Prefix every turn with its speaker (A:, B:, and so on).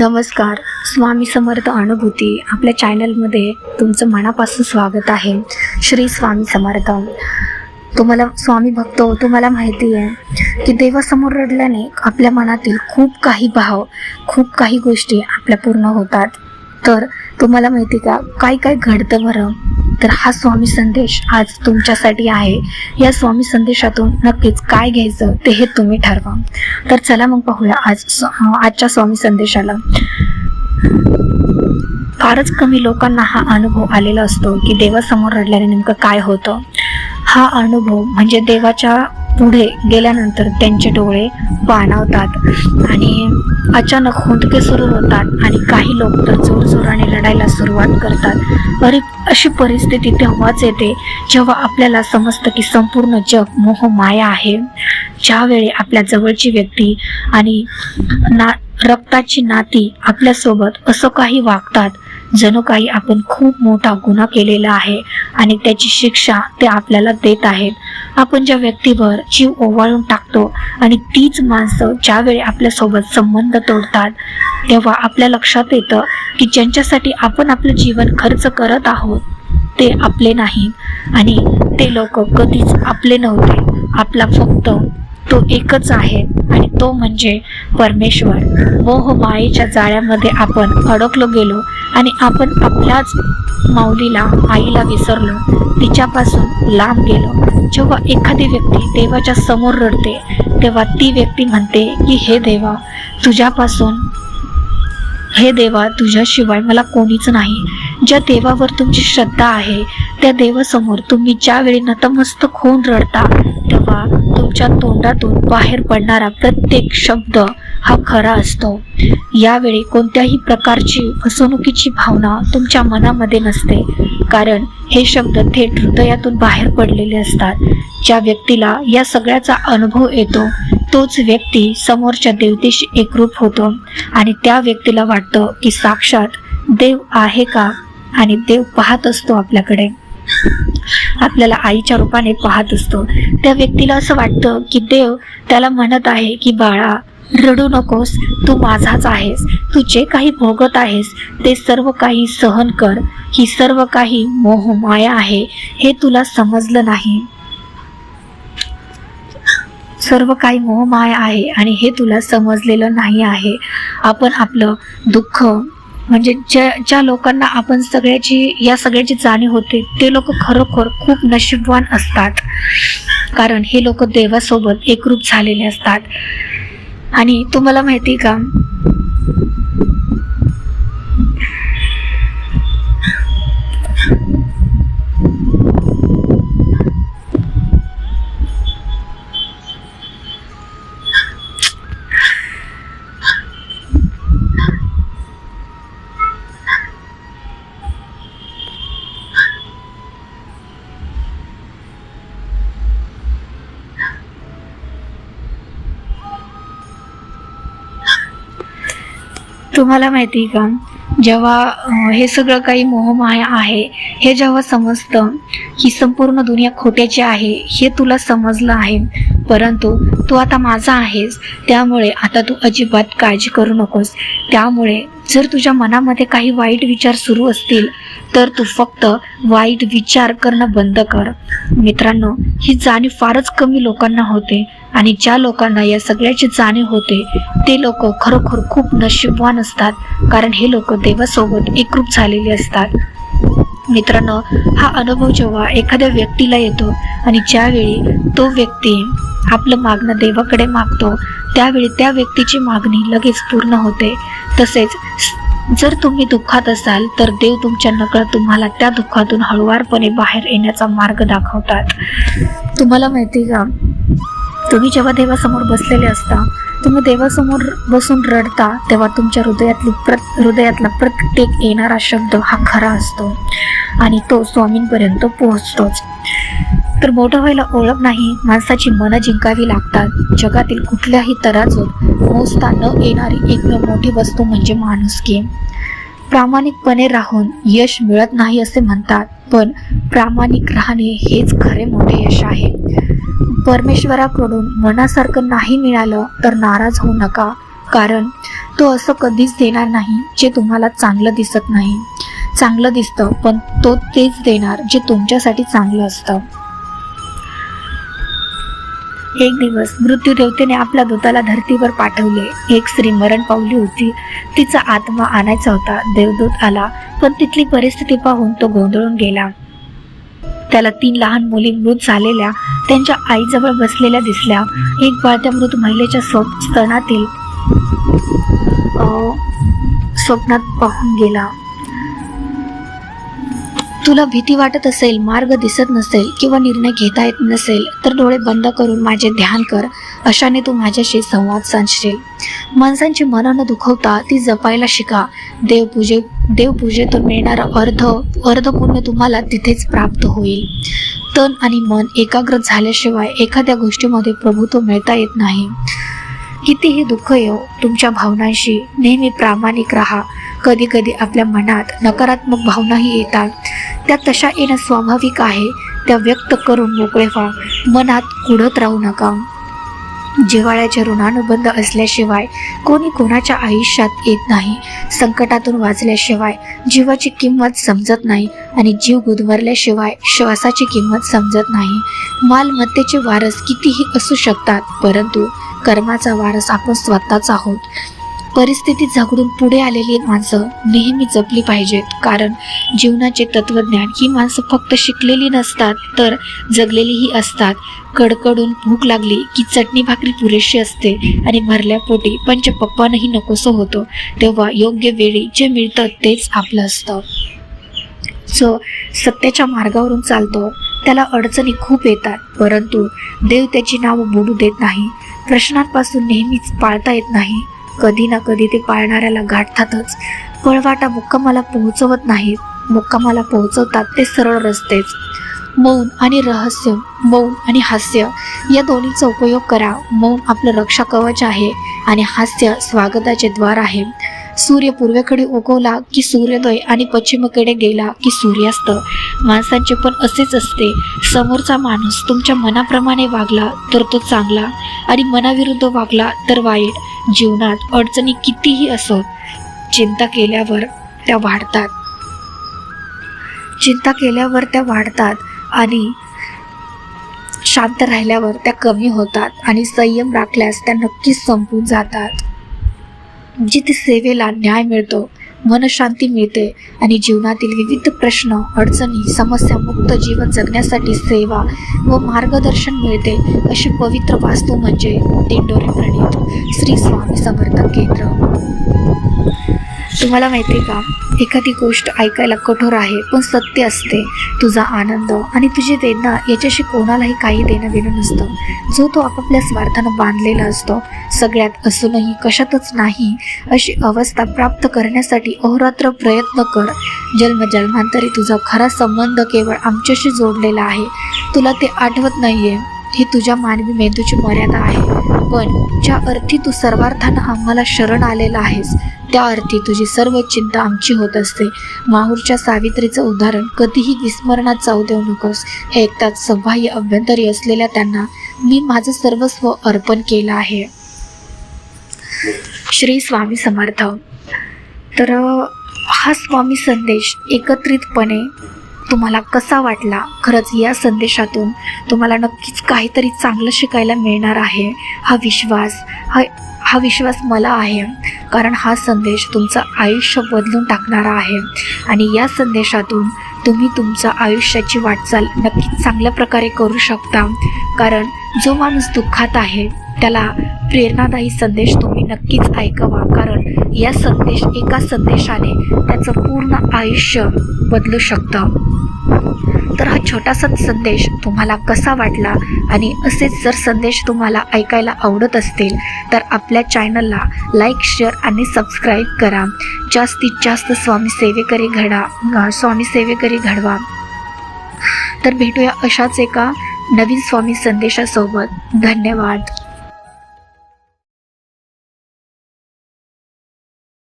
A: नमस्कार स्वामी समर्थ अनुभूती आपल्या चॅनलमध्ये तुमचं मनापासून स्वागत आहे. श्री स्वामी समर्थ. तुम्हाला स्वामी भक्त तुम्हाला माहिती आहे की देवासमोर रडल्याने आपल्या मनातील खूप काही भाव खूप काही गोष्टी आपल्या पूर्ण होतात. तर तुम्हाला माहिती का? काय काय घडतं बरं? तर हा स्वामी संदेश आज तुमच्यासाठी आहे. या स्वामी संदेशातून नक्कीच काय घ्यायचं ते हे तुम्ही ठरवा. तर चला मग पाहूया आज स- आजच्या स्वामी संदेशाला. फारच कमी लोकांना हा अनुभव आलेला असतो की देवासमोर रडल्याने नेमकं काय होतं. हा अनुभव म्हणजे देवाच्या पुढे गेल्यानंतर त्यांचे डोळे पाणावतात आणि अचानक हुंदके सुरू होतात आणि काही लोक तर जोरजोराने लढायला सुरुवात करतात. अरे अशी परिस्थिती तेव्हाच येते जेव्हा आपल्याला समजतं की संपूर्ण जग मोह माया आहे. ज्यावेळी आपल्या जवळची व्यक्ती आणि ना रक्ताची नाती आपल्यासोबत असं काही वागतात जणू काही आपण खूप मोठा गुन्हा केलेला आहे आणि त्याची शिक्षा ते आपल्याला देत आहेत. आपण ज्या व्यक्तीवर जीव ओवाळून टाकतो आणि तीच माणसं ज्यावेळी आपल्यासोबत संबंध तोडतात तेव्हा आपल्या लक्षात येतं की ज्यांच्यासाठी आपण आपलं जीवन खर्च करत आहोत ते आपले नाहीत आणि ते लोक कधीच आपले नव्हते. आपला फक्त तो एकच आहे. आणि तो म्हणजे परमेश्वर. मोह माईच्या जाळ्यामध्ये आपण अडकलो गेलो आणि आपण आपल्याच माऊलीला आईला विसरलो. तिच्यापासून लांब गेलो. जेव्हा एखादी व्यक्ती देवाच्या समोर रडते तेव्हा ती व्यक्ती म्हणते की हे देवा तुझ्यापासून हे देवा तुझ्याशिवाय मला कोणीच नाही. ज्या देवावर तुमची श्रद्धा आहे त्या देवासमोर तुम्ही ज्यावेळी नतमस्तक होऊन रडता तुमच्या तोंडातून बाहेर पडणारा प्रत्येक शब्द हा खरा असतो. यावेळी कोणत्याही प्रकारची फसवणुकीची भावना तुमच्या मनामध्ये नसते. कारण हे शब्द थेट हृदयातून बाहेर पडलेले असतात. ज्या व्यक्तीला या सगळ्याचा अनुभव येतो तोच व्यक्ती समोरच्या देवतेशी एकरूप होतो आणि त्या व्यक्तीला वाटतं की साक्षात देव आहे का आणि देव पाहत असतो आपल्याकडे. आपल्याला आईच्या रूपाने पाहत असतो. त्या व्यक्तीला असं वाटतं की देव त्याला म्हणत आहे की बाळा रडू नकोस. तू माझाच आहेस. तू जे काही भोगत आहेस ते सर्व काही सहन कर. ही सर्व काही मोह माया आहे. हे तुला समजलं नाही. सर्व काही मोहमाया आहे आणि हे तुला समजलेलं नाही आहे. आपण आपलं दुःख म्हणजे ज्या ज्या लोकांना आपण सगळ्याची या सगळ्याची जाणीव होते ते लोक खरोखर खूप नशीबवान असतात. कारण हे लोक देवासोबत एकरूप झालेले असतात. आणि तुम्हाला माहिती का तुम्हाला माहिती का? जेव्हा हे सगळं काही मोहमाया आहे हे जेव्हा समजतं ही संपूर्ण दुनिया खोट्याची आहे हे तुला समजलं आहे परंतु तू आता माझा आहेस त्यामुळे आता तू अजिबात काळजी करू नकोस. त्यामुळे जर तुझ्या मनामध्ये काही वाईट विचार सुरू असतील तर तू फक्त वाईट विचार करणं बंद कर. मित्रांनो ही जाणीव फारच कमी लोकांना होते आणि ज्या लोकांना या सगळ्याची जाणीव होते ते लोक खरोखर खूप नशीबवान असतात कारण हे लोक देवासोबत एकरूप झालेले असतात. मित्रांनो हा अनुभव जेव्हा एखाद्या व्यक्तीला येतो आणि ज्यावेळी तो व्यक्ती आपलं मागणं देवाकडे मागतो त्यावेळी त्या व्यक्तीची मागणी लगेच पूर्ण होते. तसेच जर तुम्ही दुःखात असाल तर देव तुमच्या नकळत तुम्हाला त्या दुःखातून हळुवारपणे बाहेर येण्याचा मार्ग दाखवतात. तुम्हाला माहिती का? तुम्ही जेव्हा देवासमोर बसलेले असता तुम्ही देवासमोर बसून रडता तेव्हा तुमच्या हृदयातली प्र हृदयातला प्रत्येक येणारा शब्द हा खरा असतो आणि तो स्वामींपर्यंत पोहोचतोच. तर मोठं व्हायला ओळख नाही माणसाची मनं जिंकावी लागतात. जगातील कुठल्याही तराजूत मोजता न येणारी एकमेव मोठी वस्तू म्हणजे माणुसकी. प्रामाणिकपणे राहून यश मिळत नाही असे म्हणतात पण प्रामाणिक राहणे हेच खरे मोठे यश आहे. परमेश्वराकडून मनासारखं नाही मिळालं तर नाराज होऊ नका. कारण तो असं कधीच देणार नाही जे तुम्हाला चांगलं दिसत नाही. चांगलं दिसतं पण तो तेच देणार जे तुमच्यासाठी चांगलं असतं. एक दिवस मृत्यूदेवतेने आपल्या दूताला धर्तीवर पाठवले. एक स्त्री मरण पावली होती. तिचा आत्मा आणायचा होता. देवदूत आला पण तिथली परिस्थिती पाहून तो गोंधळून गेला. त्याला तीन लहान मुली मृत झालेल्या त्यांच्या आईजवळ बसलेल्या दिसल्या. एक बाळ त्या मृत महिलेच्या स्व- स्तनातील स्वप्नात पाहून गेला. तुला भीती वाटत असेल मार्ग दिसत नसेल किंवा निर्णय घेता येत नसेल तर डोळे बंद करून माझे ध्यान कर. अशाने तू माझ्याशी संवाद साधशील. माणसांची मनं न दुखवता ती जपायला शिका. देवपूजे देवपूजेतून मिळणारं अर्ध अर्ध पुण्य तुम्हाला तिथेच प्राप्त होईल. तन आणि मन एकाग्र झाल्याशिवाय एखाद्या गोष्टीमध्ये प्रभुत्व मिळता येत नाही. कितीही दुःख येऊ तुमच्या भावनांशी. नेहमी प्रामाणिक राहा. कधी कधी आपल्या मनात नकारात्मक भावनाही येतात. त्या तशा येणं स्वाभाविक आहे. त्या व्यक्त करून मोकळे व्हा. मनात कुढत राहू नका. जिव्हाळ्याचे ऋणानुबंध असल्याशिवाय कोणी कोणाच्या आयुष्यात येत नाही. संकटातून वाचल्याशिवाय जीवाची किंमत समजत नाही आणि जीव गुदमरल्याशिवाय श्वासाची किंमत समजत नाही. मालमत्तेचे वारस कितीही असू शकतात परंतु कर्माचा वारस आपण स्वतःच आहोत. परिस्थिती झगडून पुढे आलेली माणसं नेहमी जपली पाहिजेत कारण जीवनाचे तत्वज्ञान ही माणसं फक्त शिकलेली नसतात तर जगलेलीही असतात. कडकडून भूक लागली की चटणी भाकरी पुरेशी असते आणि भरल्या पोटी पंच पप्पानही नकोसं होतो. तेव्हा योग्य वेळी जे मिळतं तेच आपलं असतं. जो सत्याच्या मार्गावरून चालतो त्याला अडचणी खूप येतात. परंतु देव त्याची नावं बुडू देत नाही. प्रश्नांपासून नेहमीच पाळता येत नाही. कधी ना कधी ते पाळणाऱ्याला गाठतातच. पळवाटा मुक्कामाला पोहोचवत नाहीत. मुक्कामाला पोहोचवतात ते सरळ रस्तेच. मौन आणि रहस्य मौन आणि हास्य या दोन्हीचा उपयोग करा. मौन आपलं रक्षा कवच आहे आणि हास्य स्वागताचे द्वार आहे. सूर्य पूर्वेकडे उगवला की सूर्योदय आणि पश्चिमेकडे गेला की सूर्यास्त. माणसांचे पण असेच असते. समोरचा माणूस तुमच्या मनाप्रमाणे वागला तर तो चांगला आणि मनाविरुद्ध वागला तर वाईट. जीवनात अडचणी कितीही असो चिंता केल्यावर त्या वाढतात. चिंता केल्यावर त्या वाढतात आणि शांत राहिल्यावर त्या कमी होतात आणि संयम राखल्यास त्या नक्कीच संपून जातात. जिथे सेवेला न्याय मिळतो मनशांती मिळते आणि जीवनातील विविध प्रश्न अडचणी समस्या मुक्त जीवन जगण्यासाठी सेवा व मार्गदर्शन मिळते अशी पवित्र वास्तू म्हणजे दिंडोरी प्रणित श्री स्वामी समर्थ केंद्र. तुम्हाला माहिती आहे का? एखादी गोष्ट ऐकायला कठोर आहे पण सत्य असते. तुझा आनंद आणि तुझी वेदना याच्याशी कोणालाही काही देणं देणं नसतं. जो तो आपापल्या स्वार्थानं बांधलेला असतो सगळ्यात असूनही कशातच नाही अशी अवस्था प्राप्त करण्यासाठी अहोरात्र प्रयत्न कर. जन्म जन्मांतरी तुझा खरा संबंध केवळ आमच्याशी जोडलेला आहे. तुला ते आठवत नाही आहे ही तुझ्या मानवी मेंदूची मर्यादा आहे. पण ज्या अर्थी तू सर्वार्थानं आम्हाला शरण आलेला आहेस त्या अर्थी तुझी सर्व चिंता आमची होत असते. माहूरच्या सावित्रीचं उदाहरण कधीही विस्मरणात जाऊ देऊ नकोस. हे एकताच सव्हाय्य अभ्यंतरी असलेल्या त्यांना मी माझं सर्वस्व अर्पण केलं आहे. श्री स्वामी समर्थ. तर हा स्वामी संदेश एकत्रितपणे तुम्हाला कसा वाटला? खरंच या संदेशातून तुम्हाला नक्कीच काहीतरी चांगलं शिकायला मिळणार आहे. हा विश्वास हा हा विश्वास मला आहे. कारण हा संदेश तुमचं आयुष्य बदलून टाकणारा आहे. आणि या संदेशातून तुम्ही तुमचं आयुष्याची वाटचाल नक्कीच चांगल्या प्रकारे करू शकता. कारण जो माणूस दुःखात आहे त्याला प्रेरणादायी संदेश तुम्ही नक्कीच ऐकावा. कारण या संदेश एका संदेशाने त्याचं पूर्ण आयुष्य बदलू शकतं. तर हा छोटासा संदेश तुम्हाला कसा वाटला? आणि असेच जर संदेश तुम्हाला ऐकायला आवडत असतील तर आपल्या चॅनलला लाईक शेअर आणि सबस्क्राईब करा. जास्तीत जास्त स्वामी सेवेकरी घडा स्वामी सेवेकरी घडवा. तर भेटूया अशाच एका नवीन स्वामी संदेशासोबत. धन्यवाद.